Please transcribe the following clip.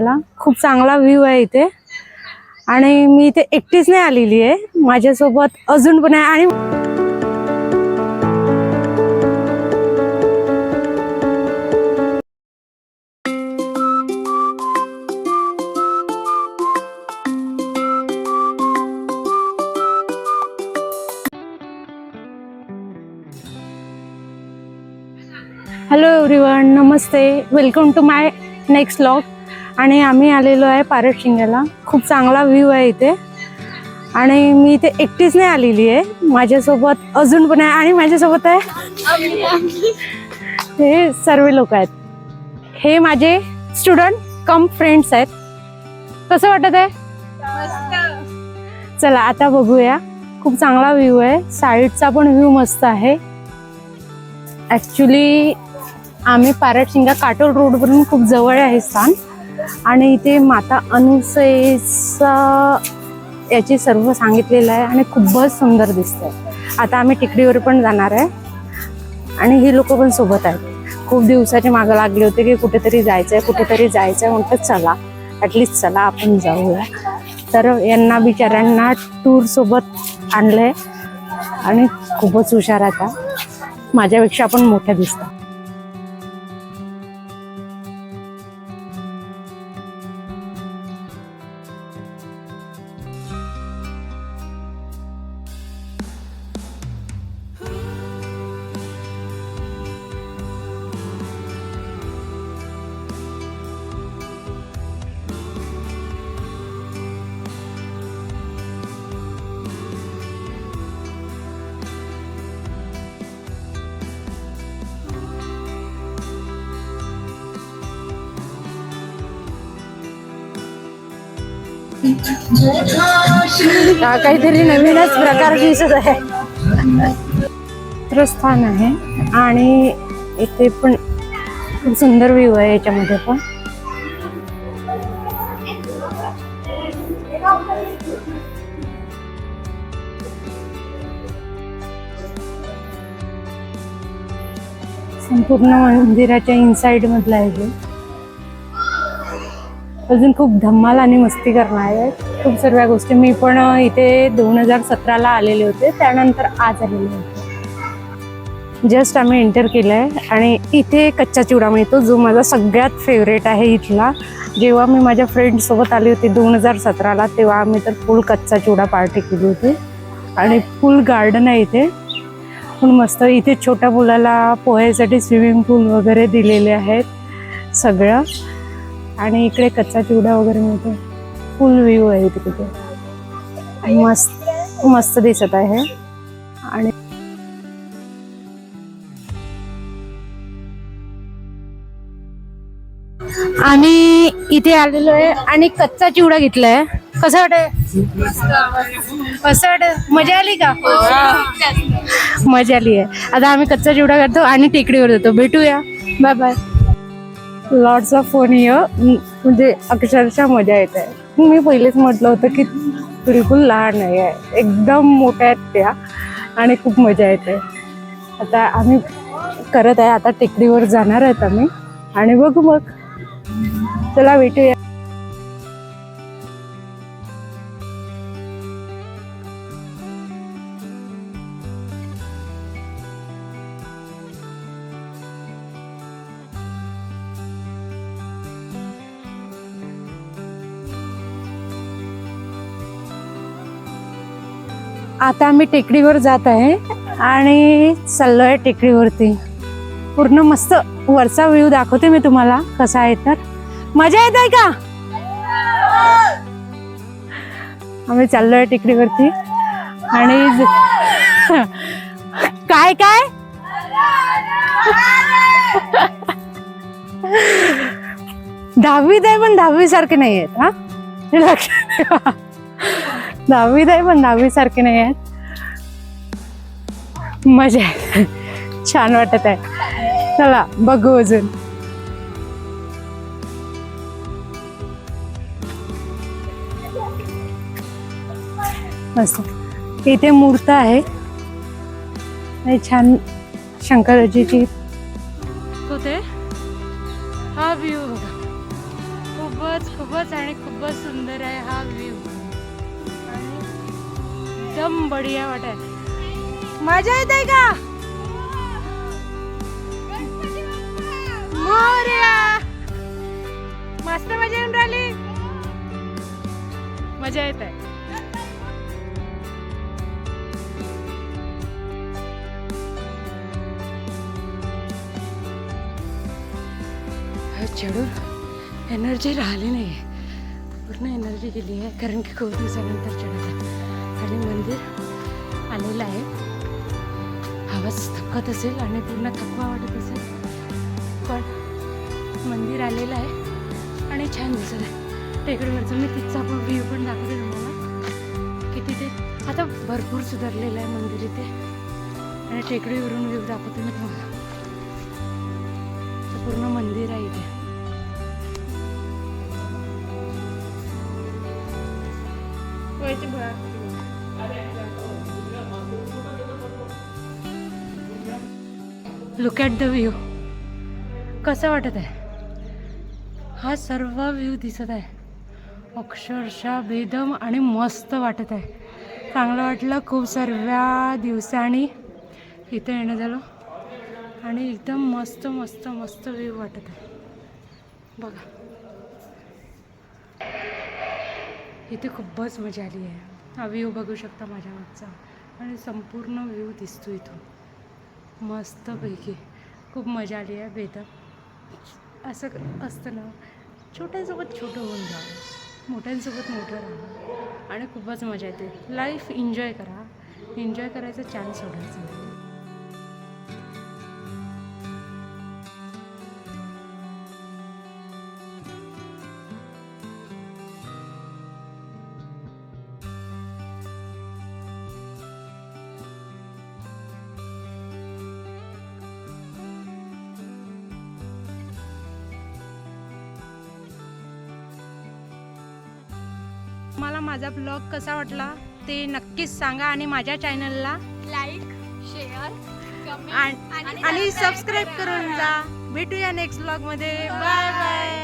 खूप चांगला व्ह्यू आहे इथे. आणि मी इथे एकटीच नाही आलेली आहे. माझ्यासोबत अजून पण आहे. आणि hello everyone Namaste. Welcome to my next vlog आणि आम्ही आलेलो आहे पारट शिंग्याला. खूप चांगला व्ह्यू आहे इथे. आणि मी इथे एकटीच नाही आलेली आहे. माझ्यासोबत अजून पण आहे. आणि माझ्यासोबत आहे? हे सर्व लोक आहेत. हे माझे स्टुडंट कम फ्रेंड्स आहेत. कसं वाटत आहे? चला आता बघूया. खूप चांगला व्ह्यू आहे. साईडचा पण व्ह्यू मस्त आहे. ॲक्च्युली आम्ही पारटशिंगा काटोल रोडवरून खूप जवळ आहे स्थान. आणि इथे माता अनुसयेचा याची सर्व सांगितलेलं आहे आणि खूपच सुंदर दिसतंय. आता आम्ही टिकडीवर पण जाणार आहे. आणि ही लोक पण सोबत आहेत. खूप दिवसाचे मागं लागले होते की कुठेतरी जायचं आहे कुठेतरी जायचं आहे म्हटलं चला ॲटलिस्ट चला आपण जाऊया. तर यांना बिचाऱ्यांना टूरसोबत आणलं आहे आणि खूपच हुशार आता. माझ्यापेक्षा पण मोठ्या दिसतात. हा काहीतरी नवीनच प्रकार दिसत आहे. स्थान आहे आणि इथे पण खूप सुंदर व्ह्यू आहे याच्यामध्ये पण. संपूर्ण मंदिराच्या इनसाइड मधलं आहे अजून खूप धम्माल आणि मस्ती करणार आहे. खूप सर्व गोष्टी. मी पण इथे दोन हजार सतराला आलेले होते. त्यानंतर आज आलेले होते. जस्ट आम्ही एंटर केलं आहे आणि इथे कच्चा चिवडा मिळतो जो माझा सगळ्यात फेवरेट आहे इथला. जेव्हा मी माझ्या फ्रेंडसोबत आली होती दोन हजार सतराला तेव्हा आम्ही तर फुल कच्चा चिवडा पार्टी केली होती. आणि फुल गार्डन आहे इथे. पण मस्त इथे छोट्या मुलाला पोहायसाठी स्विमिंग पूल वगैरे दिलेले आहेत सगळं. आणि इकडे कच्चा चिवडा वगैरे मिळतो फुल व्ह्यू आहे इथे तिथे. मस्त मस्त दिसत आहे. आणि आम्ही इथे आलेलो आहे आणि कच्चा चिवडा घेतलाय. कसं वाटत कसं वाटत मजा आली का? मजा आली आहे. आता आम्ही कच्चा चिवडा करतो आणि टेकडीवर जातो. भेटूया. बाय बाय लॉर्डचा ऑफ फोन य म्हणजे अक्षरशः मजा येत आहे. मी पहिलेच म्हटलं होतं की बिलकुल लहान नाही आहे. एकदम मोठ्या आहेत त्या आणि खूप मजा येते. आता आम्ही करत आहे. आता टेकडीवर जाणार आहेत आम्ही. आणि बघू मग. चला भेटूया. आता आम्ही टेकडीवर जात आहे आणि चाललो आहे टेकडीवरती. पूर्ण मस्त वरचा व्ह्यू दाखवते मी तुम्हाला कसा आहे तर. मजा येत आहे का? आम्ही चाललोय टेकडीवरती आणि काय काय? दहावीत आहे पण दहावी सारखे नाही आहेत हा? हे लक्षात दहावीत आहे पण दहावी सारखे नाही आहेत. मजा आहे. छान वाटत आहे. चला बघू अजून. असं इथे मूर्त आहे. आणि छान शंकराजीची. होते हा व्ह्यू बघा. खूपच खूपच आणि खूपच सुंदर आहे हा व्ह्यू एकदम बढिया वाटाय मजा येत आहे का? मोरया! मस्त मजा येऊन राहिली. मजा येत. आहे चढून एनर्जी राहिली नाही पूर्ण एनर्जी गेली आहे कारण की खूप दिवसानंतर चढत आहे आणि मंदिर आलेलं आहे. आवाज थकत असेल आणि पूर्ण थकवा वाटत असेल. पण मंदिर आलेलं आहे आणि छान दिसत आहे. टेकडीवरचं मी तिथचा पण व्ह्यू पण दाखवते तुम्हाला. की तिथे आता भरपूर सुधारलेलं आहे मंदिर इथे. आणि टेकडीवरून व्ह्यू दाखवते मी तुम्हाला. पूर्ण मंदिर आहे इथे. लुक ॲट द व्ह्यू कसं वाटत आहे? हा सर्व व्ह्यू दिसत आहे. अक्षरशः बेदम आणि मस्त वाटत आहे. चांगलं वाटलं खूप सर्व्या दिवसांनी इथे येणं झालं. आणि एकदम मस्त मस्त मस्त व्ह्यू वाटत आहे. बघा. इथे खूपच मजा आली आहे. हा व्ह्यू बघू शकता माझ्या मागचा. आणि संपूर्ण व्ह्यू दिसतो इथून. मस्तपैकी. खूप मजा आली आहे बेदम. असं क- असतं ना छोट्यांसोबत छोटं होऊन जा. मोठ्यांसोबत मोठं राहा. आणि खूपच मजा येते. लाईफ एन्जॉय करा. एन्जॉय करायचा चान्स सोडायचा नाही. मला माझा ब्लॉग कसा वाटला ते नक्कीच सांगा आणि माझ्या चॅनलला लाईक शेअर आणि सबस्क्राईब करून जा. भेटूया नेक्स्ट ब्लॉगमध्ये बाय बाय